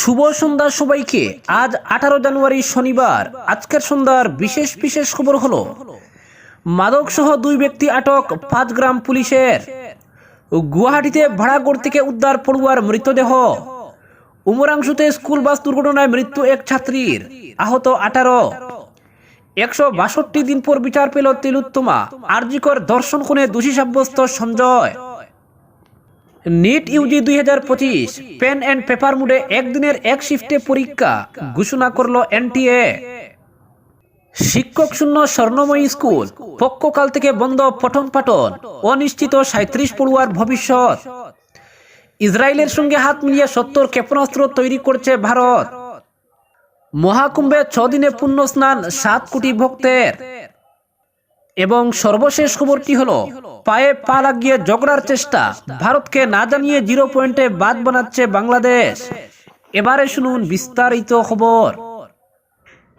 শুভ সন্ধ্যা সবাইকে। আজ আঠারো জানুয়ারি শনিবার। আজকের সন্ধ্যার বিশেষ বিশেষ খবর হলো মাদক সহ দুই ব্যক্তি আটক পাঁচ গ্রাম পুলিশের। গুয়াহাটিতে ভাড়াগড় থেকে উদ্ধার পড়ুয়ার মৃতদেহ। উমরাংশুতে স্কুল বাস দুর্ঘটনায় মৃত্যু এক ছাত্রীর, আহত আঠারো। একশো বাষট্টি দিন পর বিচার পেল তিলোত্তমা। আরজিকর দর্শন কোণে দোষী সাব্যস্ত সঞ্জয়। নিট ইউজি দুই হাজার পঁচিশ পেন অ্যান্ড পেপার মুডে একদিনের এক শিফটে পরীক্ষা ঘোষণা করল এনটিএ শিক্ষক শূন্য স্বর্ণময়ী স্কুল, পক্ষকাল থেকে বন্ধ পঠন পাঠন, অনিশ্চিত সাঁত্রিশ পড়ুয়ার ভবিষ্যৎ। ইসরায়েলের সঙ্গে হাত মিলিয়ে সত্তর ক্ষেপণাস্ত্র তৈরি করছে ভারত। মহাকুম্ভে ছদিনে পুণ্য স্নান সাত কোটি ভক্তের। এবং সর্বশেষ খবরটি হলো পায়ে পা লাগিয়ে ঝগড়ার চেষ্টা। ভারতকে না জানিয়ে জিরো পয়েন্টে বাদ বানাচ্ছে বাংলাদেশ। এবারে শুনুন বিস্তারিত খবর।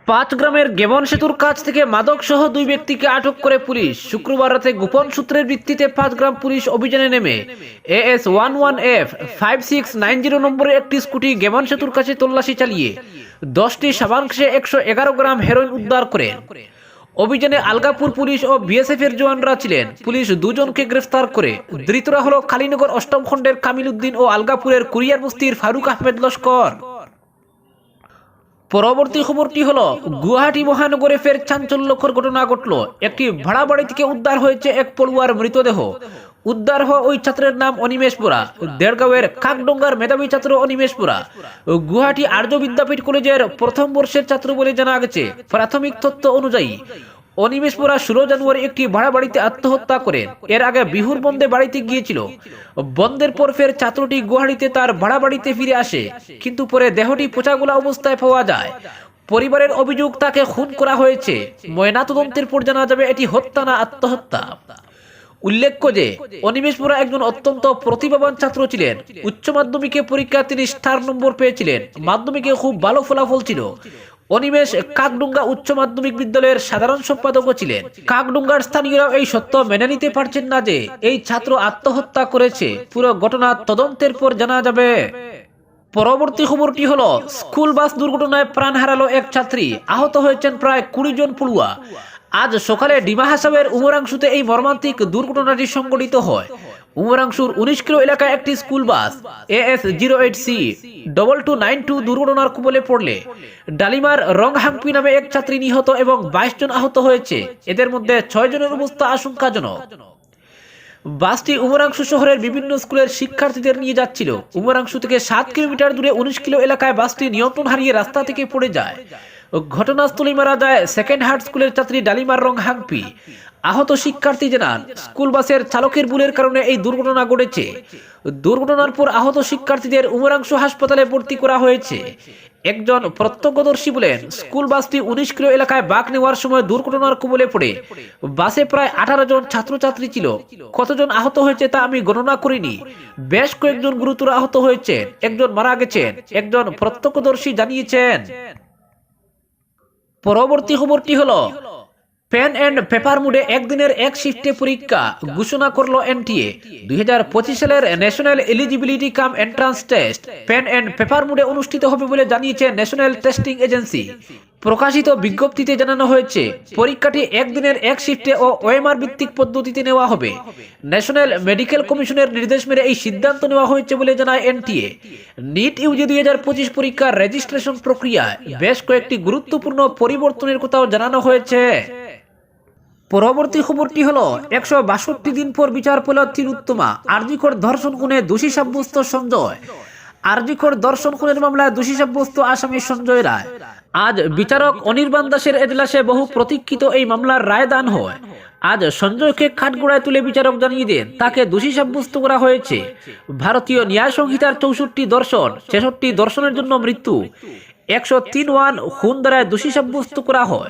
পাঁচ গ্রামের গেবন সেতুর কাছ থেকে মাদক সহ দুই ব্যক্তিকে আটক করে পুলিশ। শুক্রবার রাতে গোপন সূত্রের ভিত্তিতে পাঁচ গ্রাম পুলিশ অভিযানে নেমে। AS one one F five six nine zero নম্বরের একটি স্কুটি গেবন সেতুর কাছে তল্লাশি চালিয়ে, দশটি সাবাংশে একশো এগারো গ্রাম হেরোইন উদ্ধার করেন অভিযানে আলগাপুর পুলিশ ও বিএসএফ এর জওয়ানরা ছিলেন। পুলিশ দুজনকে গ্রেফতার করে। ধৃতরা হলো কালীনগর অষ্টম খণ্ডের কামিল উদ্দিন ও আলগাপুরের কুরিয়ার বস্তির ফারুক আহমেদ লস্কর। পরবর্তী খবরটি হল, গুয়াহাটি মহানগরে ফের চাঞ্চল্যকর ঘটনা ঘটল। একটি ভাড়া বাড়ি থেকে উদ্ধার হয়েছে এক পড়ুয়ার মৃতদেহ। উদ্ধার হওয়া ওই ছাত্রের নাম অনিমেষ পুরা দেড়গাঁওয়ের কাকডোঙ্গার মেধাবী ছাত্র অনিমেষ পুরা গুয়াহাটি আর্য বিদ্যাপীঠ কলেজের প্রথম বর্ষের ছাত্র বলে জানা গেছে। প্রাথমিক তথ্য অনুযায়ী অনিমেষ পোরা ষোলো জানুয়ারি একটি ভাড়া বাড়িতে আত্মহত্যা করেন এর আগে বিহুর বন্ধে বাড়িতে গিয়েছিল। বন্ধের পর ফের ছাত্রটি গুয়াহাটিতে তার ভাড়া বাড়িতে ফিরে আসে। কিন্তু পরে দেহটি পচাগোলা অবস্থায় পাওয়া যায়। পরিবারের অভিযোগ তাকে খুন করা হয়েছে। ময়না ময়নাতদন্তের পর জানা যাবে এটি হত্যা না আত্মহত্যা। উল্লেখ্য যে, অনিমেষ পোরা একজন অত্যন্ত প্রতিভাবান ছাত্র ছিলেন। উচ্চ মাধ্যমিকে পরীক্ষায় তিনি স্টার নম্বর পেয়েছিলেন। মাধ্যমিকে খুব ভালো ফলাফল ছিল। অনিমেষ কাকডুঙ্গা উচ্চ মাধ্যমিক বিদ্যালয়ের সাধারণ সম্পাদকও ছিলেন। কাকডুঙ্গার স্থানীয়রাও এই সত্য মেনে নিতে পারছেন না যে, এই ছাত্র আত্মহত্যা করেছে। পুরো ঘটনা তদন্তের পর জানা যাবে। পরবর্তী খবরটি হলো, স্কুল বাস দুর্ঘটনায় প্রাণ হারালো এক ছাত্রী। আহত হয়েছেন প্রায় কুড়ি জন পড়ুয়া। আজ সকালে ডিমা হাসাবের উমরাংশুতে এই মর্মান্তিক দুর্ঘটনাটি সংঘটিত হয়। উমরাংশুর উনিশ কিলো এলাকায় একটি school bus A S zero eight C double two nine two দুর্ঘটনার কুবলে পড়লে। ডালিমার রংহাংপি নামে এক ছাত্রী নিহত এবং বাইশ জন আহত হয়েছে। এদের মধ্যে ছয় জনের অবস্থা আশঙ্কাজনক। বাসটি উমরাংশু শহরের বিভিন্ন স্কুলের শিক্ষার্থীদের নিয়ে যাচ্ছিল। উমরাংশু থেকে সাত কিলোমিটার দূরে উনিশ কিলো এলাকায় বাসটি নিয়ন্ত্রণ হারিয়ে রাস্তা থেকে পড়ে যায়। ঘটনাস্থলে মারা যায় সেকেন্ড হার্ট স্কুলের ছাত্রী ডালিমার রং হাংপি। আহত শিক্ষার্থী জানান স্কুল বাসের চালকের ভুলের কারণে এই দুর্ঘটনা ঘটেছে। দুর্ঘটনার পর আহত শিক্ষার্থীদের উমরাংশু হাসপাতালে ভর্তি করা হয়েছে। একজন প্রত্যক্ষদর্শী বলেন স্কুল বাসটি উনিশ কিলো এলাকায় বাঘ নেওয়ার সময় দুর্ঘটনার কবলে পড়ে। বাসে প্রায় আঠারো জন ছাত্রছাত্রী ছিল। কতজন আহত হয়েছে তা আমি গণনা করিনি। বেশ কয়েকজন গুরুতর আহত হয়েছে একজন মারা গেছেন। একজন প্রত্যক্ষদর্শী জানিয়েছেন। পরবর্তী খবরটি হলো, পেন অ্যান্ড পেপার মুডে একদিনের এক শিফটে পরীক্ষা ঘোষণা করল এনটিএ। দুই হাজার পঁচিশ সালের national eligibility cum entrance test pen and paper মুডে অনুষ্ঠিত হবে বলে জানিয়েছে ন্যাশনাল টেস্টিং এজেন্সি। প্রকাশিত বিজ্ঞপ্তিতে জানানো হয়েছে, পরীক্ষাটি একদিনের এক শিফটে ও ওএমআর ভিত্তিক পদ্ধতিতে নেওয়া হবে। ন্যাশনাল মেডিকেল কমিশনের নির্দেশ মেনে এই সিদ্ধান্ত নেওয়া হয়েছে বলে জানায় এনটিএ নিট ইউজি দুই হাজার পঁচিশ পরীক্ষার রেজিস্ট্রেশন প্রক্রিয়ায় বেশ কয়েকটি গুরুত্বপূর্ণ পরিবর্তনের কথাও জানানো হয়েছে। পরবর্তী খবরটি হলো, একশো বাষট্টি দিন পর বিচার পেল তিরুত্তমা আরজিকর ধর্ষণ খুনে দোষী সাব্যস্ত সঞ্জয়। আরজিকর ধর্ষণ খুনের মামলায় দোষী সাব্যস্ত আসামি সঞ্জয় রায়। আজ বিচারক অনির্বাণ দাসের এজলাসে বহু প্রতীক্ষিত এই মামলার রায় দান হয়। আজ সঞ্জয়কে খাটগোড়ায় তুলে বিচারক জানিয়ে দেন, তাকে দোষী সাব্যস্ত করা হয়েছে। ভারতীয় ন্যায় সংহিতার চৌষট্টি দর্শন, ছেষট্টি দর্শনের জন্য মৃত্যু। একশো তিন ওয়ান খুন দ্বারায় দোষী সাব্যস্ত করা হয়।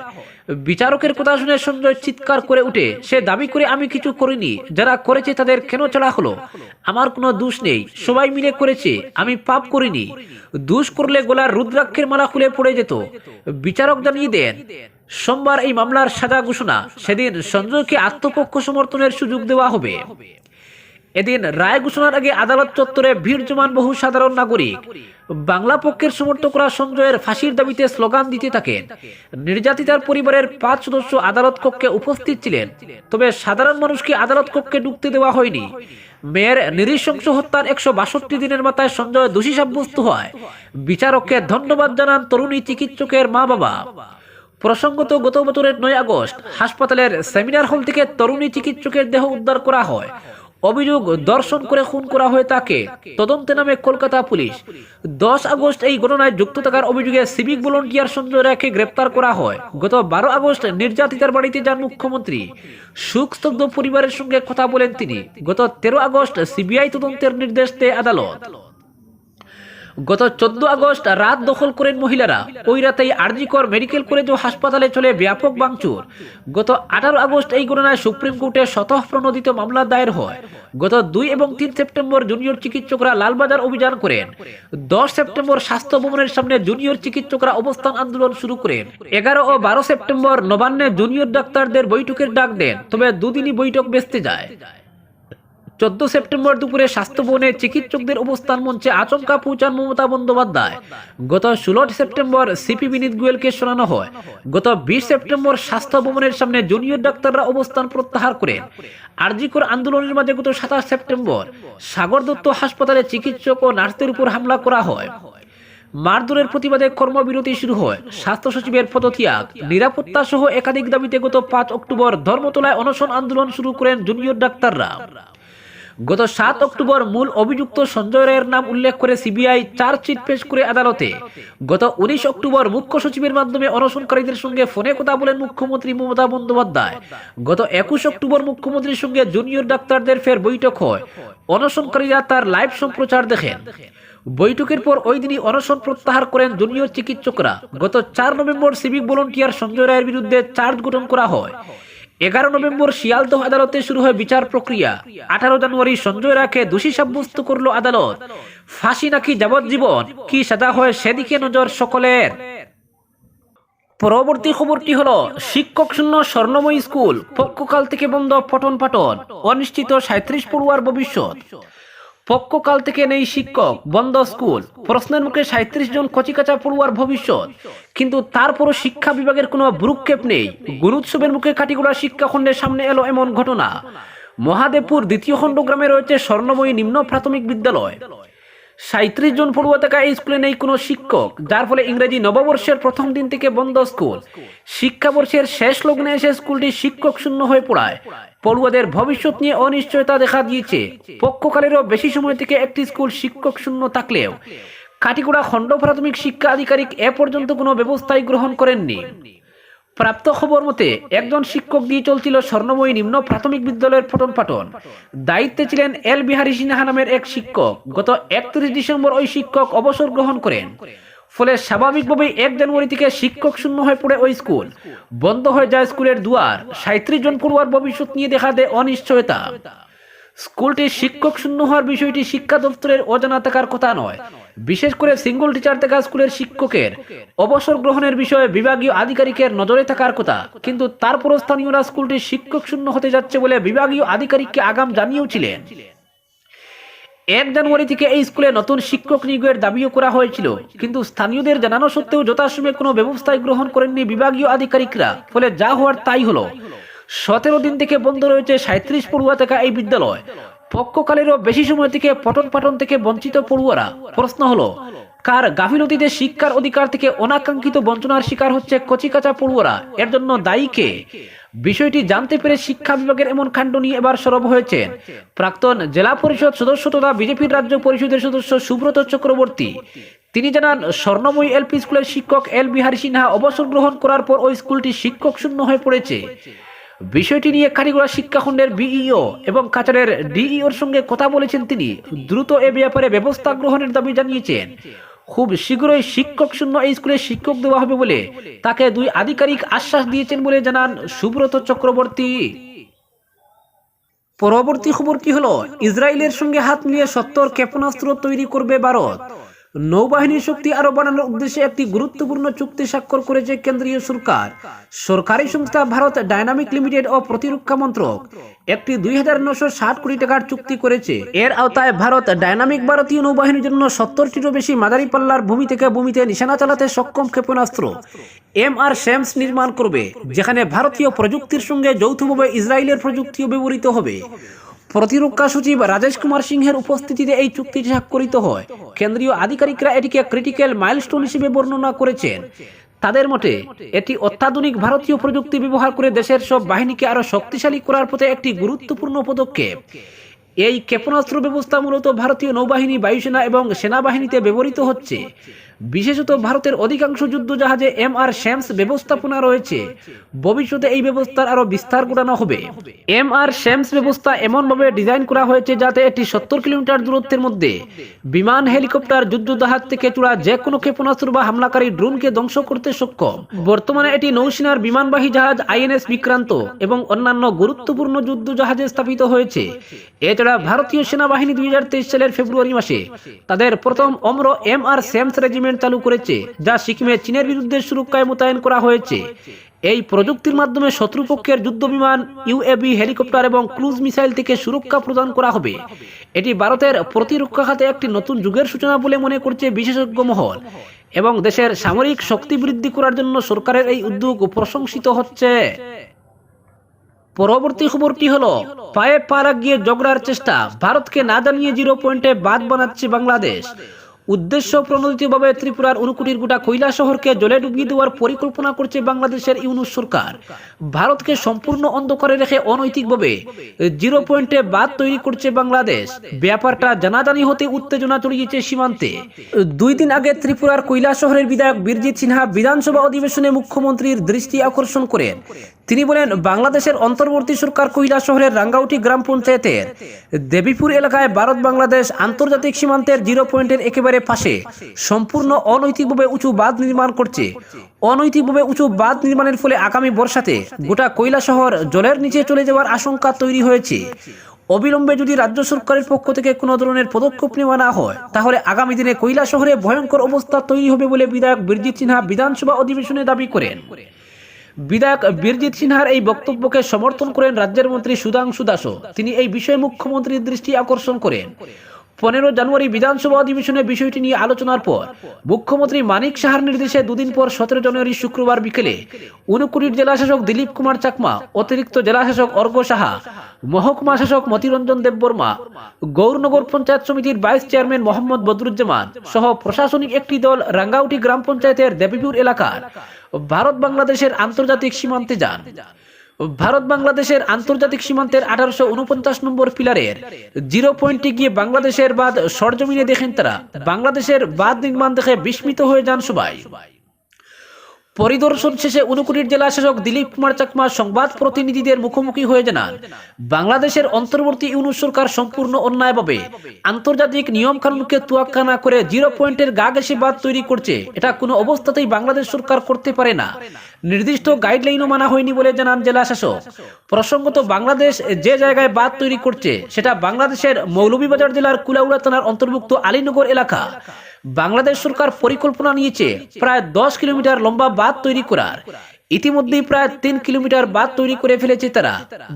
বিচারকের কথা শুনে সঞ্জয় চিৎকার করে উঠে, সে দাবি করে আমি কিছু করিনি। যারা করেছে তাদের কেন চড়া হলো? আমার কোনো দোষ নেই। সবাই মিলে করেছে। আমি পাপ করিনি। দোষ করলে গোলার রুদ্রাক্ষের মালা খুলে পড়ে যেত। বিচারক জানিয়ে দেন, সোমবার এই মামলার সাজা ঘোষণা। সেদিন সঞ্জয়কে আত্মপক্ষ সমর্থনের সুযোগ দেওয়া হবে। এদিন রায় ঘোষণার আগে আদালত চত্বরে ভিড় জমান বহু সাধারণ নাগরিক। বাংলা পক্ষের সমর্থকরা সঞ্জয়ের ফাঁসির দাবিতে স্লোগান দিতে থাকেন। নির্যাতিতার পরিবারের পাঁচ সদস্য আদালত কক্ষে উপস্থিত ছিলেন। তবে সাধারণ মানুষকে আদালত কক্ষে ঢুকতে দেওয়া হয়নি। মেয়ের নৃশংস হত্যার একশো বাষট্টি দিনের মাথায় সঞ্জয় দোষী সাব্যস্ত হয়। বিচারককে ধন্যবাদ জানান তরুণী চিকিৎসকের মা বাবা। প্রসঙ্গত গত বছরের নয় আগস্ট হাসপাতালের সেমিনার হল থেকে তরুণী চিকিৎসকের দেহ উদ্ধার করা হয়। অভিযোগ দর্শন করে খুন করা হয় তাকে। তদন্তে নামে কলকাতা পুলিশ। দশ আগস্ট এই ঘটনায় যুক্ত থাকার অভিযোগে সিভিক ভলন্টিয়ার সঞ্জয় রায়কে গ্রেপ্তার করা হয়। গত বারো আগস্ট নির্যাতিতার বাড়িতে যান মুখ্যমন্ত্রী। সুখস্তব্ধ পরিবারের সঙ্গে কথা বলেন তিনি। গত তেরো আগস্ট সিবিআই তদন্তের নির্দেশ দেয় আদালত। গত চোদ্দ আগস্ট রাত দখল করেন মহিলারা। ওই রাতেই আরজিকর মেডিকেল কলেজ ও হাসপাতালে চলে ব্যাপক ভাঙচুর। গত আঠারো আগস্ট এই ঘটনায় সুপ্রিম কোর্টে স্বতঃপ্রণোদিত মামলা দায়ের হয়। গত দুই এবং তিন সেপ্টেম্বর জুনিয়র চিকিৎসকরা লালবাজার অভিযান করেন। দশ সেপ্টেম্বর স্বাস্থ্য ভবনের সামনে জুনিয়র চিকিৎসকরা অবস্থান আন্দোলন শুরু করেন। এগারো ও বারো সেপ্টেম্বর নবান্নে জুনিয়র ডাক্তারদের বৈঠকের ডাক দেন। তবে দুদিনই বৈঠক বেসতে যায়। চোদ্দ সেপ্টেম্বর দুপুরে স্বাস্থ্য ভবনে চিকিৎসকদের অবস্থান মঞ্চে আচমকা পৌঁছান মমতা বন্দ্যোপাধ্যায়। গত ষোলো সেপ্টেম্বর সিপি বিনীত গোয়েলকে শোনানো হয়। গত বিশ সেপ্টেম্বর স্বাস্থ্য ভবনের সামনে জুনিয়র ডাক্তাররা অবস্থান প্রত্যাহার করেন। আরজিকর আন্দোলনের মাঝে গত সাতাশ সেপ্টেম্বর সাগর দত্ত হাসপাতালে চিকিৎসক ও নার্সদের উপর হামলা করা হয়। মারধরের প্রতিবাদে কর্মবিরতি শুরু হয়। স্বাস্থ্য সচিবের পদত্যাগ, নিরাপত্তা সহ একাধিক দাবিতে গত পাঁচ অক্টোবর ধর্মতলায় অনশন আন্দোলন শুরু করেন জুনিয়র ডাক্তাররা। গত সাত অক্টোবর মূল অভিযুক্ত সঞ্জয় রায়ের নাম উল্লেখ করে সিবিআই চার্জশিট পেশ করে আদালতে। গত উনিশ অক্টোবর মুখ্য সচিবের মাধ্যমে অনশনকারীদের সঙ্গে ফোনে কথা বলেন মুখ্যমন্ত্রী মমতা বন্দ্যোপাধ্যায়। গত একুশ অক্টোবর মুখ্যমন্ত্রীর সঙ্গে জুনিয়র ডাক্তারদের ফের বৈঠক হয়। অনশনকারীরা তার লাইভ সম্প্রচার দেখেন। বৈঠকের পর ওই দিনই অনশন প্রত্যাহার করেন জুনিয়র চিকিৎসকরা। গত চার নভেম্বর সিভিক ভলেন্টিয়ার সঞ্জয় রায়ের বিরুদ্ধে চার্জ গঠন করা হয়। এগারো নভেম্বর শিয়ালদহ আদালতে শুরু হয় বিচার প্রক্রিয়া। আঠারো জানুয়ারি সঞ্জয় রাখে দোষী সাব্যস্ত করল আদালত। ফাঁসি নাকি যাবজ্জীবন? কি সাজা হয় সেদিকে নজর সকলের। পরবর্তী খবরটি হলো, শিক্ষক শূন্য স্বর্ণময়ী স্কুল পক্ষকাল থেকে বন্ধ পঠন পাঠন অনিশ্চিত সাঁত্রিশ পড়ুয়ার ভবিষ্যৎ। পক্ষকাল থেকে নেই শিক্ষক, বন্ধ স্কুল। প্রশ্নের মুখে সাঁত্রিশ জন কচিকাচা পড়ুয়ার ভবিষ্যৎ। কিন্তু তারপরও শিক্ষা বিভাগের কোনো ভ্রুক্ষেপ নেই। গুরুৎসবের মুখে কাটিগুড়া শিক্ষাখণ্ডের সামনে এলো এমন ঘটনা। মহাদেবপুর দ্বিতীয় খণ্ড গ্রামে রয়েছে স্বর্ণময়ী নিম্ন প্রাথমিক বিদ্যালয়। সাঁত্রিশ জন পড়ুয়া থাকা এই স্কুলে নেই কোনো শিক্ষক, যার ফলে ইংরেজি নববর্ষের প্রথম দিন থেকে বন্ধ স্কুল। শিক্ষাবর্ষের শেষ লগ্নে এসে স্কুলটি শিক্ষক শূন্য হয়ে পড়ায়। পড়ুয়াদের ভবিষ্যৎ নিয়ে অনিশ্চয়তা দেখা দিয়েছে। পক্ষকালেরও বেশি সময় থেকে একটি স্কুল শিক্ষক শূন্য থাকলেও কাটিগুড়া খণ্ড প্রাথমিক শিক্ষা আধিকারিক এ পর্যন্ত কোনো ব্যবস্থাই গ্রহণ করেননি। প্রাপ্ত খবর মতে, একজন শিক্ষক দিয়ে চলছিল স্বর্ণময়ী নিম্ন প্রাথমিক বিদ্যালয়ের পঠন পাঠন। দায়িত্বে ছিলেন এল বিহারী সিনহা নামের এক শিক্ষক। গত একত্রিশ ডিসেম্বর ওই শিক্ষক অবসর গ্রহণ করেন। ফলে স্বাভাবিকভাবেই এক জানুয়ারি থেকে শিক্ষক শূন্য হয়ে পড়ে ওই স্কুল। বন্ধ হয়ে যায় স্কুলের দুয়ার। সাঁত্রিশ জন পড়ুয়ার ভবিষ্যৎ নিয়ে দেখা দেয় অনিশ্চয়তা। স্কুলটি শিক্ষক শূন্য হওয়ার বিষয়টি শিক্ষা দপ্তরের অজানা থাকার কথা নয়। বিশেষ করে সিঙ্গল টিচার থাকা স্কুলের শিক্ষকের অবসর গ্রহণের বিষয়ে বিভাগীয় আধিকারিকের নজরে থাকার কথা। কিন্তু তারপরও স্থানীয়রা স্কুলটি শিক্ষক শূন্য হতে যাচ্ছে বলে বিভাগীয় আধিকারিককে আগাম জানিয়েছিলেন এক জানুয়ারি থেকে এই স্কুলে নতুন শিক্ষক নিয়োগের দাবিও করা হয়েছিল। কিন্তু স্থানীয়দের জানানো সত্ত্বেও যথাসময়ে কোনো ব্যবস্থায় গ্রহণ করেননি বিভাগীয় আধিকারিকরা। ফলে যা হওয়ার তাই হলো। সতেরো দিন থেকে বন্ধ রয়েছে সাঁত্রিশ পড়ুয়া থাকা এই বিদ্যালয়। পক্ষকালেরও বেশি সময় থেকে পঠন পাঠন থেকে বঞ্চিত পড়ুয়ারা। প্রশ্ন হলো, কার গাফিলতিতে শিক্ষার অধিকার থেকে অনাকাঙ্ক্ষিত বঞ্চনার শিকার হচ্ছে কচিকাচা পড়ুয়ারা? এর জন্য দায়ী কে? বিষয়টি জানতে পেরে শিক্ষা বিভাগের এমন কাণ্ড নিয়ে এবার সরব হয়েছেন প্রাক্তন জেলা পরিষদ সদস্য তথা বিজেপির রাজ্য পরিষদের সদস্য সুব্রত চক্রবর্তী। তিনি জানান, স্বর্ণময়ী এলপি স্কুলের শিক্ষক এল বিহারী সিনহা অবসর গ্রহণ করার পর ওই স্কুলটি শিক্ষক শূন্য হয়ে পড়েছে। বিষয়টি নিয়ে কারিগড়া শিক্ষাখণ্ডের বিইও এবং কাচারের ডিইওর সঙ্গে কথা বলেছেন তিনি। দ্রুত এ ব্যাপারে ব্যবস্থা গ্রহণের দাবি জানিয়েছেন। খুব শীঘ্রই শিক্ষক শূন্য এই স্কুলে শিক্ষক দেওয়া হবে বলে তাকে দুই আধিকারিক আশ্বাস দিয়েছেন বলে জানান সুব্রত চক্রবর্তী। পরবর্তী খবর কি হলো? ইসরায়েলের সঙ্গে হাত মিলিয়ে সত্তর ক্ষেপণাস্ত্র তৈরি করবে ভারত। নৌবাহিনীর শক্তি আরও বাড়ানোর উদ্দেশ্যে একটি গুরুত্বপূর্ণ চুক্তি স্বাক্ষর করেছে কেন্দ্রীয় সরকার। সরকারি সংস্থা ভারত ডাইনামিক লিমিটেড ও প্রতিরক্ষা মন্ত্রক। একটি দুই হাজার নশো ষাট কোটি টাকার চুক্তি করেছে। এর আওতায় ভারত ডাইনামিক ভারতীয় নৌবাহিনীর জন্য সত্তরটিরও বেশি মাদারি পাল্লার ভূমি থেকে ভূমিতে নিশানা চালাতে সক্ষম ক্ষেপণাস্ত্র এম আর শ্যামস নির্মাণ করবে, যেখানে ভারতীয় প্রযুক্তির সঙ্গে যৌথভাবে ইসরায়েলের প্রযুক্তিও ব্যবহৃত হবে। প্রতিরক্ষা সচিব রাজেশ কুমার সিংহের উপস্থিতিতে এই চুক্তিটি স্বাক্ষরিত হয়। কেন্দ্রীয় আধিকারিকরা এটিকে ক্রিটিক্যাল মাইলস্টোন হিসেবে বর্ণনা করেছেন। তাদের মতে, এটি অত্যাধুনিক ভারতীয় প্রযুক্তি ব্যবহার করে দেশের সব বাহিনীকে আরও শক্তিশালী করার পথে একটি গুরুত্বপূর্ণ পদক্ষেপ। এই ক্ষেপণাস্ত্র ব্যবস্থা মূলত ভারতীয় নৌবাহিনী, বায়ুসেনা এবং সেনাবাহিনীতে ব্যবহৃত হচ্ছে। বিশেষত ভারতের অধিকাংশ যুদ্ধ জাহাজে এম আর শ্যামস ব্যবস্থাপনা রয়েছে। ভবিষ্যতে এই ব্যবস্থার আরও বিস্তার ঘটানো হবে। এম আর শ্যামস ব্যবস্থা এমনভাবে ডিজাইন করা হয়েছে যাতে এটি সত্তর কিলোমিটার দূরত্বের মধ্যে বিমান, হেলিকপ্টার যুদ্ধ জাহাজ থেকে চূড়া যে কোনো ক্ষেপণাস্ত্র বা হামলাকারী ড্রোনকে ধ্বংস করতে সক্ষম। বর্তমানে এটি নৌসেনার বিমানবাহী জাহাজ আইএনএস বিক্রান্ত এবং অন্যান্য গুরুত্বপূর্ণ যুদ্ধ জাহাজে স্থাপিত হয়েছে। এছাড়া ভারতীয় সেনাবাহিনী দুই হাজার তেইশ সালের ফেব্রুয়ারি মাসে তাদের প্রথম অম্র এম আর শ্যামস রেজিমেন্ট চালু করেছে, যা সিকিমে চীনের বিরুদ্ধে সুরক্ষায় মোতায়েন করা হয়েছে। এই প্রযুক্তির মাধ্যমে শত্রুপক্ষের যুদ্ধ বিমান ইউএবি হেলিকপ্টার এবং ক্রুজ মিসাইল থেকে সুরক্ষা প্রদান করা হবে। এটি ভারতের প্রতিরক্ষা খাতে একটি নতুন যুগের সূচনা বলে মনে করছে বিশেষজ্ঞ মহল এবং দেশের সামরিক শক্তি বৃদ্ধি করার জন্য সরকারের এই উদ্যোগ প্রশংসিত হচ্ছে। পরবর্তী খবরটি হলো, পায়ে পা লাগিয়ে জগড়ার চেষ্টা। ভারতকে না জানিয়ে জিরো পয়েন্টে বাদ বানাচ্ছে বাংলাদেশ। উদ্দেশ্য প্রণোদিতভাবে ত্রিপুরার উনকুটির গোটা কৈলা শহরকে জলে ডুবিয়ে দেওয়ার পরিকল্পনা করছে বাংলাদেশের ইউনুস সরকার। ভারতকে সম্পূর্ণ অন্ধকারে রেখে অনৈতিকভাবে জিরো পয়েন্টে বাদ তৈরি করছে বাংলাদেশ। ব্যাপারটা জানাজানি হতে উত্তেজনা ছড়িয়েছে সীমান্তে। দুই দিন আগে ত্রিপুরার কৈলা শহরের বিধায়ক বীরজিৎ সিনহা বিধানসভা অধিবেশনে মুখ্যমন্ত্রীর দৃষ্টি আকর্ষণ করেন। তিনি বলেন, বাংলাদেশের অন্তর্বর্তী সরকার কৈলা শহরের রাঙ্গাউটি গ্রাম পঞ্চায়েতের দেবীপুর এলাকায় ভারত বাংলাদেশ আন্তর্জাতিক সীমান্তের জিরো পয়েন্টের একেবারে পাশে, সম্পূর্ণ অনৈতিকভাবে উঁচু বাঁধ নির্মাণ করছে। অনৈতিকভাবে উঁচু বাঁধ নির্মাণের ফলে আগামী বর্ষাতে গোটা কৈলা শহর জলের নিচে চলে যাওয়ার আশঙ্কা তৈরি হয়েছে। অবিলম্বে যদি রাজ্য সরকারের পক্ষ থেকে কোনো ধরনের পদক্ষেপ নেওয়া না হয়, তাহলে আগামী দিনে কৈলা শহরে ভয়ঙ্কর অবস্থা তৈরি হবে বলে বিধায়ক বীরজিৎ সিনহা বিধানসভা অধিবেশনে দাবি করেন। বিধায়ক বীরজিৎ সিনহার এই বক্তব্যকে সমর্থন করেন রাজ্যের মন্ত্রী সুধাংশু দাসও। তিনি এই বিষয়ে মুখ্যমন্ত্রীর দৃষ্টি আকর্ষণ করেন। পনেরো জানুয়ারি বিধানসভা অধিবেশনে বিষয়টি নিয়ে আলোচনার পর মুখ্যমন্ত্রী মানিক সাহার নির্দেশে দুদিন পর সতেরো জানুয়ারি শুক্রবার বিকেলে উনকুড়ির জেলাশাসক দিলীপ কুমার চাকমা, অতিরিক্ত জেলাশাসক অর্ঘ সাহা, মহকুমা শাসক মতিরঞ্জন দেববর্মা গৌরনগর পঞ্চায়েত সমিতির ভাইস চেয়ারম্যান মোহাম্মদ বদরুজ্জামান সহ প্রশাসনিক একটি দল রাঙ্গাউটি গ্রাম পঞ্চায়েতের দেবীপুর এলাকার ভারত বাংলাদেশের আন্তর্জাতিক সীমান্তে যান। ভারত বাংলাদেশের আন্তর্জাতিক সীমান্তের আঠারোশো উনপঞ্চাশ নম্বর পিলারের জিরো পয়েন্টে গিয়ে বাংলাদেশের বাদ সরজমিনে দেখেন তারা। বাংলাদেশের বাদ নির্মাণ দেখে বিস্মিত হয়ে যান সবাই। পরিদর্শন শেষে উনকুটির জেলা শাসক দিলীপ কুমার চাকমা সংবাদ প্রতিনিধিদের মুখোমুখি হয়ে জানান, বাংলাদেশের অন্তর্বর্তী ইউনুস সরকার সম্পূর্ণ অন্যায়ভাবে আন্তর্জাতিক নিয়ম কানুনকে তুয়াক্কা না করে জিরো পয়েন্টের গা ঘেঁষে বাদ তৈরি করছে। এটা কোনো অবস্থাতেই বাংলাদেশ সরকার করতে পারে না। নির্দিষ্ট গাইডলাইনও মানা হয়নি বলে জানান জেলা শাসক। প্রসঙ্গত, বাংলাদেশ যে জায়গায় বাদ তৈরি করছে, সেটা বাংলাদেশের মৌলভীবাজার জেলার কুলাউড়া থানার অন্তর্ভুক্ত আলীনগর এলাকা। বাংলাদেশ সরকার পরিকল্পনা নিয়েছে প্রায় দশ কিলোমিটার লম্বা বাঁধ তৈরি করার। ইতিমধ্যেই প্রায় তিন কিলোমিটার বাঁধ তৈরি করে ফেলেছে তারা।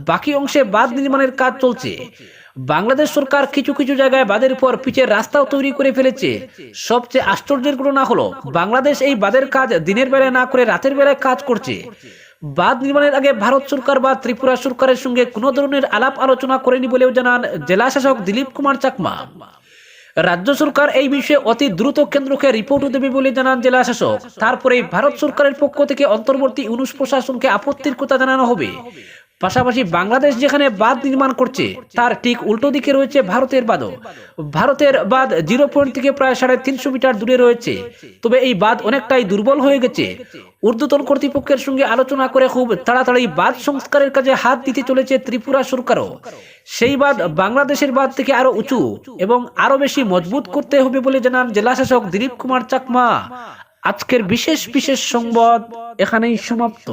বাকি অংশে বাঁধ নির্মাণের কাজ চলছে। বাংলাদেশ সরকার কিছু কিছু জায়গায় বাঁধের পর পিচের রাস্তাও তৈরি করে ফেলেছে। সবচেয়ে আশ্চর্যের ঘটনা হলো, বাংলাদেশ এই বাঁধের কাজ দিনের বেলায় না করে রাতের বেলায় কাজ করছে। বাঁধ নির্মাণের আগে ভারত সরকার বা ত্রিপুরা সরকারের সঙ্গে কোনো ধরনের আলাপ আলোচনা করেনি বলেও জানান জেলা শাসক দিলীপ কুমার চাকমা। রাজ্য সরকার এই বিষয়ে অতি দ্রুত কেন্দ্রকে রিপোর্ট দেবে বলে জানান জেলা শাসক। তারপরে ভারত সরকারের পক্ষ থেকে অন্তর্বর্তী ইউনুস প্রশাসনকে আপত্তির কথা জানানো হবে। পাশাপাশি বাংলাদেশ যেখানে বাঁধ নির্মাণ করছে, তার ঠিক উল্টো দিকে রয়েছে ভারতের বাঁধও। ভারতের বাঁধ জিরো পয়েন্ট থেকে প্রায় সাড়ে তিনশো মিটার দূরে রয়েছে। তবে এই বাঁধ অনেকটাই দুর্বল হয়ে গেছে। ঊর্ধ্বতন কর্তৃপক্ষের সঙ্গে আলোচনা করে খুব তাড়াতাড়ি বাঁধ সংস্কারের কাজে হাত দিতে চলেছে ত্রিপুরা সরকারও। সেই বাঁধ বাংলাদেশের বাঁধ থেকে আরও উঁচু এবং আরও বেশি মজবুত করতে হবে বলে জানান জেলাশাসক দিলীপ কুমার চাকমা। আজকের বিশেষ বিশেষ সংবাদ এখানেই সমাপ্ত।